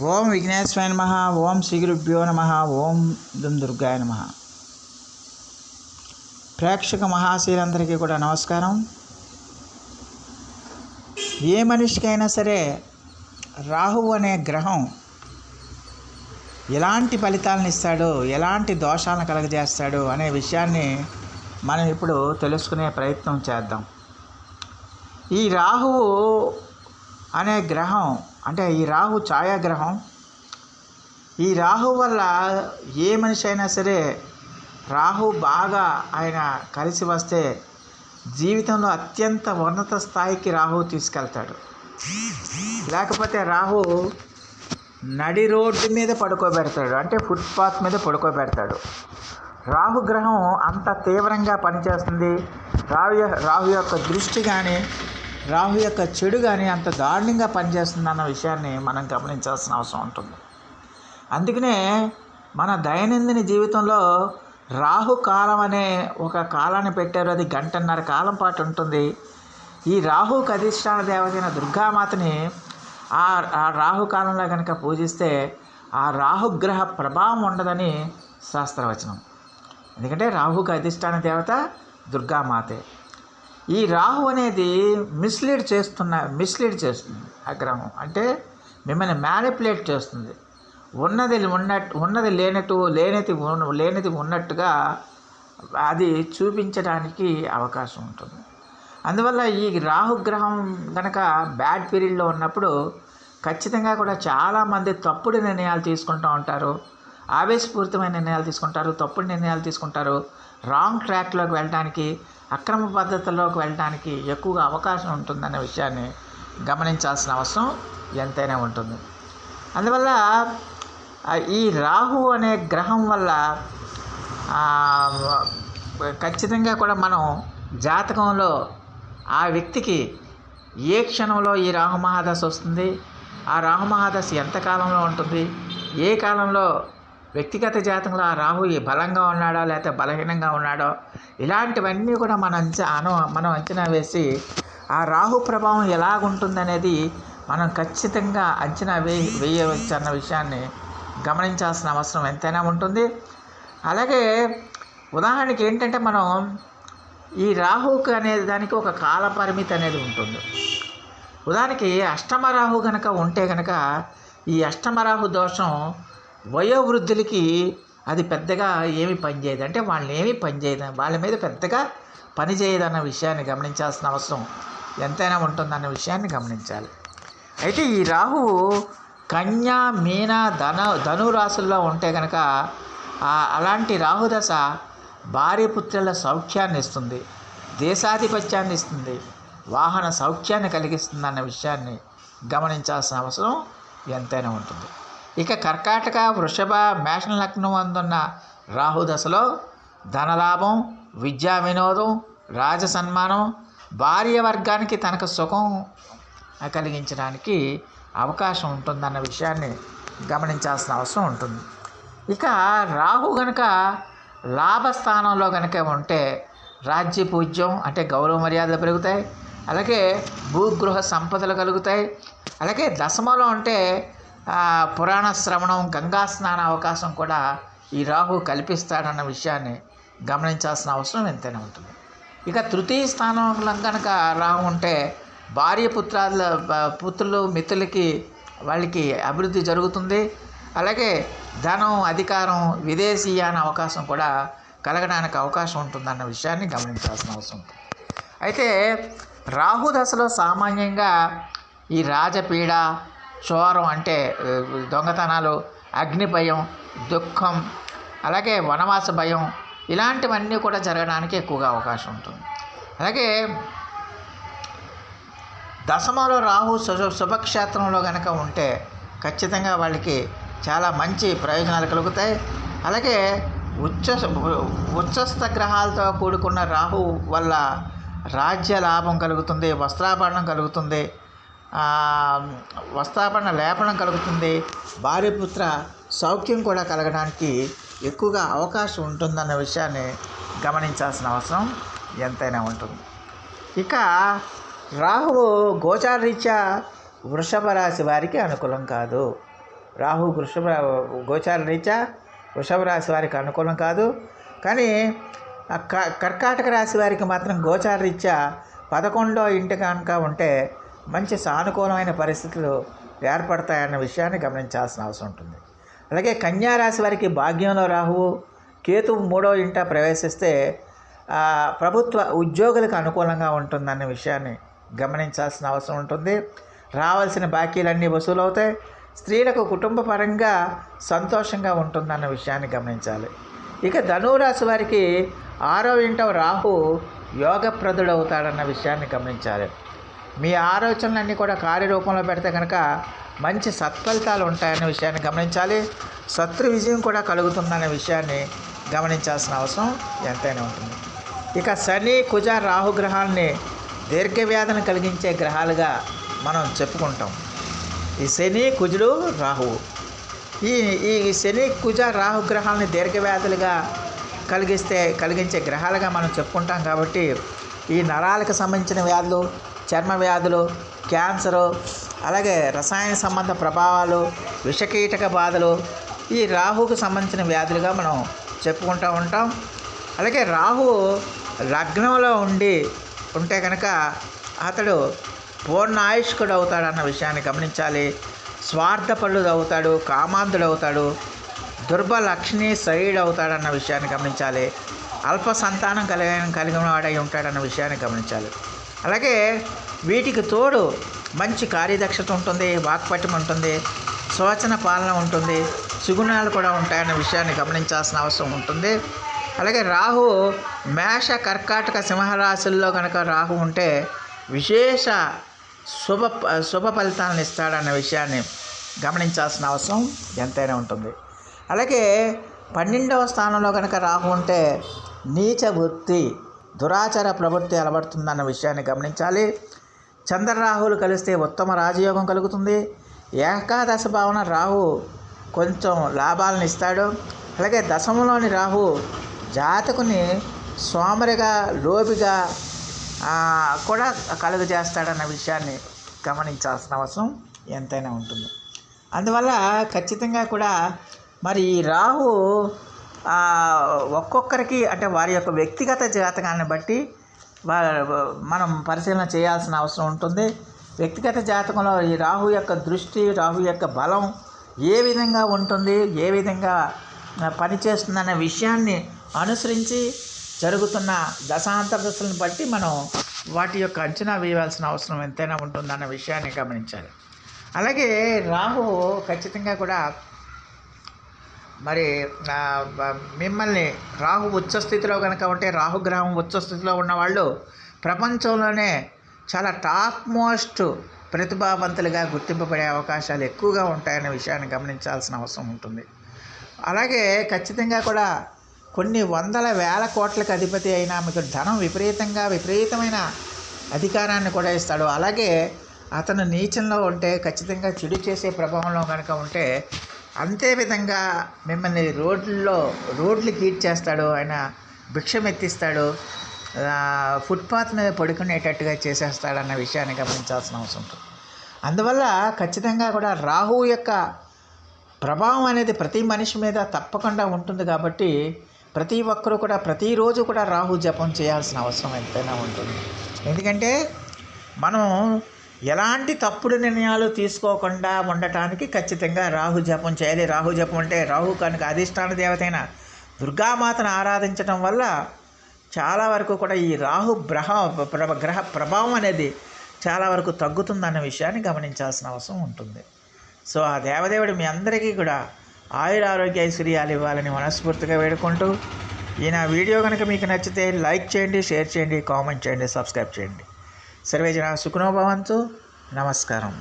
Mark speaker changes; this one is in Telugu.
Speaker 1: ఓం విఘ్నేశ్వరాయ నమ ఓం శ్రీగురుభ్యో నమ ఓం దుమ్ దుర్గాయ నమ. ప్రేక్షక మహాశీలందరికీ కూడా నమస్కారం. ఏ మనిషికైనా సరే రాహువు అనే గ్రహం ఎలాంటి ఫలితాలను ఇస్తాడు ఎలాంటి దోషాలను కలగజేస్తాడు అనే విషయాన్ని మనం ఇప్పుడు తెలుసుకునే ప్రయత్నం చేద్దాం. ఈ రాహువు అనే గ్రహం అంటే ఈ రాహు ఛాయాగ్రహం. ఈ రాహు వల్ల ఏ మనిషి అయినా సరే రాహు బాగా ఆయన కలిసి వస్తే జీవితంలో అత్యంత ఉన్నత స్థాయికి రాహు తీసుకెళ్తాడు. లేకపోతే రాహు నడి రోడ్డు మీద పడుకోబెడతాడు. అంటే ఫుట్పాత్ మీద పడుకోబెడతాడు. రాహుగ్రహం అంత తీవ్రంగా పనిచేస్తుంది. రాహు రాహు యొక్క దృష్టి కానీ రాహు యొక్క చెడు కానీ అంత దారుణంగా పనిచేస్తుంది అన్న విషయాన్ని మనం గమనించాల్సిన అవసరం ఉంటుంది. అందుకనే మన దైనందిన జీవితంలో రాహు కాలం అనే ఒక కాలాన్ని పెట్టారు. అది గంటన్నర కాలం పాటు ఉంటుంది. ఈ రాహుకు అధిష్టాన దేవతైన దుర్గామాతని ఆ ఆ రాహు కాలంలో కనుక పూజిస్తే ఆ రాహుగ్రహ ప్రభావం ఉండదని శాస్త్రవచనం. ఎందుకంటే రాహుకు అధిష్టాన దేవత దుర్గామాతే. ఈ రాహు అనేది మిస్లీడ్ చేస్తున్న మిస్లీడ్ చేస్తుంది ఆ గ్రహం. అంటే మిమ్మల్ని మ్యానిపులేట్ చేస్తుంది. ఉన్నది ఉన్నట్టు ఉన్నది లేనట్టు లేనిది లేనిది ఉన్నట్టుగా అది చూపించడానికి అవకాశం ఉంటుంది. అందువల్ల ఈ రాహుగ్రహం కనుక బ్యాడ్ పీరియడ్లో ఉన్నప్పుడు ఖచ్చితంగా కూడా చాలామంది తప్పుడు నిర్ణయాలు తీసుకుంటూ ఉంటారు. ఆవేశపూరితమైన నిర్ణయాలు తీసుకుంటారు తప్పుడు నిర్ణయాలు తీసుకుంటారు. రాంగ్ ట్రాక్లోకి వెళ్ళడానికి అక్రమ పద్ధతుల్లోకి వెళ్ళడానికి ఎక్కువగా అవకాశం ఉంటుందన్న విషయాన్ని గమనించాల్సిన అవసరం ఎంతైనా ఉంటుంది. అందువల్ల ఈ రాహు అనే గ్రహం వల్ల ఖచ్చితంగా కూడా మనం జాతకంలో ఆ వ్యక్తికి ఏ క్షణంలో ఈ రాహు మహాదశ వస్తుంది ఆ రాహు మహాదశ ఎంత కాలంలో ఉంటుంది ఏ కాలంలో వ్యక్తిగత జాతకంలో ఆ రాహు ఈ బలంగా ఉన్నాడో లేకపోతే బలహీనంగా ఉన్నాడో ఇలాంటివన్నీ కూడా మనం అను మనం అంచనా వేసి ఆ రాహు ప్రభావం ఎలాగుంటుందనేది మనం ఖచ్చితంగా అంచనా వే వేయవచ్చు అన్న విషయాన్ని గమనించాల్సిన అవసరం ఎంతైనా ఉంటుంది. అలాగే ఉదాహరణకి ఏంటంటే మనం ఈ రాహుకు అనే దానికి ఒక కాల పరిమితి అనేది ఉంటుంది. ఉదాహరణకి అష్టమ రాహు కనుక ఉంటే కనుక ఈ అష్టమ రాహు దోషం వయోవృద్ధులకి అది పెద్దగా ఏమి పనిచేయదు అంటే వాళ్ళని ఏమి పనిచేయదు వాళ్ళ మీద పెద్దగా పనిచేయదన్న విషయాన్ని గమనించాల్సిన అవసరం ఎంతైనా ఉంటుందన్న విషయాన్ని గమనించాలి. అయితే ఈ రాహువు కన్యా మీన ధన ధను రాశుల్లో ఉంటే కనుక అలాంటి రాహుదశ భార్య పుత్రుల సౌఖ్యాన్ని ఇస్తుంది. దేశాధిపత్యాన్ని ఇస్తుంది. వాహన సౌఖ్యాన్ని కలిగిస్తుంది అన్న విషయాన్ని గమనించాల్సిన అవసరం ఎంతైనా ఉంటుంది. ఇక కర్కాటక వృషభ మేషన్ లగ్నం అందున్న రాహుదశలో ధనలాభం విద్యా వినోదం రాజ సన్మానం భార్య వర్గానికి తనకు సుఖం కలిగించడానికి అవకాశం ఉంటుందన్న విషయాన్ని గమనించాల్సిన అవసరం ఉంటుంది. ఇక రాహు గనక లాభస్థానంలో కనుక ఉంటే రాజ్య పూజ్యం అంటే గౌరవ మర్యాదలు పెరుగుతాయి. అలాగే భూగృహ సంపదలు కలుగుతాయి. అలాగే దశమలో ఉంటే పురాణ శ్రవణం గంగా స్నాన అవకాశం కూడా ఈ రాహు కల్పిస్తాడన్న విషయాన్ని గమనించాల్సిన అవసరం ఎంతైనా ఉంటుంది. ఇక తృతీయ స్థానంలో కనుక రాహు ఉంటే భార్య పుత్రాల పుత్రులు మిత్రులకి వాళ్ళకి అభివృద్ధి జరుగుతుంది. అలాగే ధనం అధికారం విదేశీయాన అవకాశం కూడా కలగడానికి అవకాశం ఉంటుందన్న విషయాన్ని గమనించాల్సిన అవసరం ఉంటుంది. అయితే రాహు దశలో సామాన్యంగా ఈ రాజపీడ చోరం అంటే దొంగతనాలు అగ్ని భయం దుఃఖం అలాగే వనవాస భయం ఇలాంటివన్నీ కూడా జరగడానికి ఎక్కువగా అవకాశం ఉంటుంది. అలాగే దశమలో రాహు శుభ శుభక్షేత్రంలో కనుక ఉంటే ఖచ్చితంగా వాళ్ళకి చాలా మంచి ప్రయోజనాలు కలుగుతాయి. అలాగే ఉచ్చ ఉచ్చస్థ గ్రహాలతో కూడుకున్న రాహు వల్ల రాజ్య లాభం కలుగుతుంది వస్త్రాభరణం కలుగుతుంది వస్తాపన లేపనం కలుగుతుంది. భార్యపుత్ర సౌఖ్యం కూడా కలగడానికి ఎక్కువగా అవకాశం ఉంటుందన్న విషయాన్ని గమనించాల్సిన అవసరం ఎంతైనా ఉంటుంది. ఇక రాహువు గోచారరీత్యా వృషభ రాశి వారికి అనుకూలం కాదు. రాహు వృషభ గోచార రీత్యా వృషభ రాశి వారికి అనుకూలం కాదు. కానీ క కర్కాటక రాశి వారికి మాత్రం గోచార రీత్యా పదకొండో ఇంటి కనుక ఉంటే మంచి సానుకూలమైన పరిస్థితులు ఏర్పడతాయన్న విషయాన్ని గమనించాల్సిన అవసరం ఉంటుంది. అలాగే కన్యారాశి వారికి భాగ్యంలో రాహువు కేతు మూడో ఇంట ప్రవేశిస్తే ప్రభుత్వ ఉద్యోగులకు అనుకూలంగా ఉంటుందన్న విషయాన్ని గమనించాల్సిన అవసరం ఉంటుంది. రావాల్సిన బాకీలన్నీ వసూలవుతాయి. స్త్రీలకు కుటుంబ పరంగా సంతోషంగా ఉంటుందన్న విషయాన్ని గమనించాలి. ఇక ధనురాశి వారికి ఆరో ఇంట రాహు యోగప్రదుడవుతాడన్న విషయాన్ని గమనించాలి. మీ ఆలోచనలన్నీ కూడా కార్యరూపంలో పెడితే కనుక మంచి సత్ఫలితాలు ఉంటాయన్న విషయాన్ని గమనించాలి. శత్రు విజయం కూడా కలుగుతుందనే విషయాన్ని గమనించాల్సిన అవసరం ఎంతైనా ఉంటుంది. ఇక శని కుజ రాహుగ్రహాల్ని దీర్ఘవ్యాధిని కలిగించే గ్రహాలుగా మనం చెప్పుకుంటాం. ఈ శని కుజుడు రాహువు ఈ ఈ శని కుజ రాహుగ్రహాలని దీర్ఘవ్యాధులుగా కలిగిస్తే కలిగించే గ్రహాలుగా మనం చెప్పుకుంటాం కాబట్టి ఈ నరాలకు సంబంధించిన వ్యాధులు చర్మ వ్యాధులు క్యాన్సరు అలాగే రసాయన సంబంధ ప్రభావాలు విషకీటక బాధలు ఈ రాహుకు సంబంధించిన వ్యాధులుగా మనం చెప్పుకుంటూ ఉంటాం. అలాగే రాహు లగ్నంలో ఉండి ఉంటే కనుక అతడు పూర్ణాయుష్కుడు అవుతాడు అవుతాడన్న విషయాన్ని గమనించాలి. స్వార్థపరుడు అవుతాడు కామాంధుడు అవుతాడు దుర్బలక్ష్మి అవుతాడు అవుతాడన్న విషయాన్ని గమనించాలి. అల్ప సంతానం కలిగిన కలిగిన వాడై ఉంటాడన్న విషయాన్ని గమనించాలి. అలాగే వీటికి తోడు మంచి కార్యదక్షత ఉంటుంది వాక్పట్యం ఉంటుంది స్వచన పాలన ఉంటుంది సుగుణాలు కూడా ఉంటాయన్న విషయాన్ని గమనించాల్సిన అవసరం ఉంటుంది. అలాగే రాహు మేష కర్కాటక సింహరాశుల్లో కనుక రాహు ఉంటే విశేష శుభ శుభ ఫలితాలను ఇస్తాడన్న విషయాన్ని గమనించాల్సిన అవసరం ఎంతైనా ఉంటుంది. అలాగే పన్నెండవ స్థానంలో కనుక రాహు ఉంటే నీచ వృత్తి దురాచార ప్రవృత్తి అలవడుతుందన్న విషయాన్ని గమనించాలి. చంద్రరాహువులు కలిస్తే ఉత్తమ రాజయోగం కలుగుతుంది. ఏకాదశ భావన రాహు కొంచెం లాభాలను ఇస్తాడు. అలాగే దశములోని రాహు జాతకుని సోమరిగా లోబిగా కూడా కలుగజేస్తాడన్న విషయాన్ని గమనించాల్సిన అవసరం ఎంతైనా ఉంటుంది. అందువల్ల ఖచ్చితంగా కూడా మరి ఈ రాహు ఒక్కొక్కరికి అంటే వారి యొక్క వ్యక్తిగత జాతకాన్ని బట్టి వా- మనం పరిశీలన చేయాల్సిన అవసరం ఉంటుంది. వ్యక్తిగత జాతకంలో ఈ రాహు యొక్క దృష్టి రాహు యొక్క బలం ఏ విధంగా ఉంటుంది ఏ విధంగా పనిచేస్తుందనే పనిచేస్తుందన్న విషయాన్ని అనుసరించి జరుగుతున్న దశాంతర దశలను బట్టి మనం వాటి యొక్క అంచనా వేయవలసిన అవసరం ఎంతైనా ఉంటుందన్న విషయాన్ని గమనించాలి. అలాగే రాహు ఖచ్చితంగా కూడా మరి మిమ్మల్ని రాహు ఉచ్చస్థితిలో కనుక ఉంటే రాహుగ్రహం ఉచ్చస్థితిలో ఉన్నవాళ్ళు ప్రపంచంలోనే చాలా టాప్ మోస్ట్ ప్రతిభావంతులుగా గుర్తింపబడే అవకాశాలు ఎక్కువగా ఉంటాయనే విషయాన్ని గమనించాల్సిన అవసరం ఉంటుంది. అలాగే ఖచ్చితంగా కూడా కొన్ని వందల వేల కోట్లకు అధిపతి అయినా మీకు ధనం విపరీతంగా విపరీతమైన అధికారాన్ని కూడా ఇస్తాడు. అలాగే అతను నీచంలో ఉంటే ఖచ్చితంగా చెడు చేసే ప్రభావంలో కనుక ఉంటే అంతే విధంగా మిమ్మల్ని రోడ్లలో రోడ్లు గీట్ చేస్తాడు ఆయన భిక్షం ఎత్తిస్తాడు ఫుట్పాత్ మీద పడుకునేటట్టుగా చేసేస్తాడన్న విషయాన్ని గమనించాల్సిన అవసరం ఉంటుంది. అందువల్ల ఖచ్చితంగా కూడా రాహువు యొక్క ప్రభావం అనేది ప్రతి మనిషి మీద తప్పకుండా ఉంటుంది కాబట్టి ప్రతి ఒక్కరూ కూడా ప్రతిరోజు కూడా రాహు జపం చేయాల్సిన అవసరం ఎంతైనా ఉంటుంది. ఎందుకంటే మనం ఎలాంటి తప్పుడు నిర్ణయాలు తీసుకోకుండా ఉండటానికి ఖచ్చితంగా రాహు జపం చేయాలి. రాహు జపం అంటే రాహు కనుక అధిష్టాన దేవతైన దుర్గామాతను ఆరాధించడం వల్ల చాలా వరకు కూడా ఈ రాహు గ్రహ ప్ర- గ్రహ ప్రభావం అనేది చాలా వరకు తగ్గుతుందన్న విషయాన్ని గమనించాల్సిన అవసరం ఉంటుంది. సో ఆ దేవదేవుడు మీ అందరికీ కూడా ఆయుర ఆరోగ్య ఐశ్వర్యాలు ఇవ్వాలని మనస్ఫూర్తిగా వేడుకుంటూ ఈయన వీడియో కనుక మీకు నచ్చితే లైక్ చేయండి షేర్ చేయండి కామెంట్ చేయండి సబ్స్క్రైబ్ చేయండి. సర్వేజన సుఖనోభవంతు నమస్కారం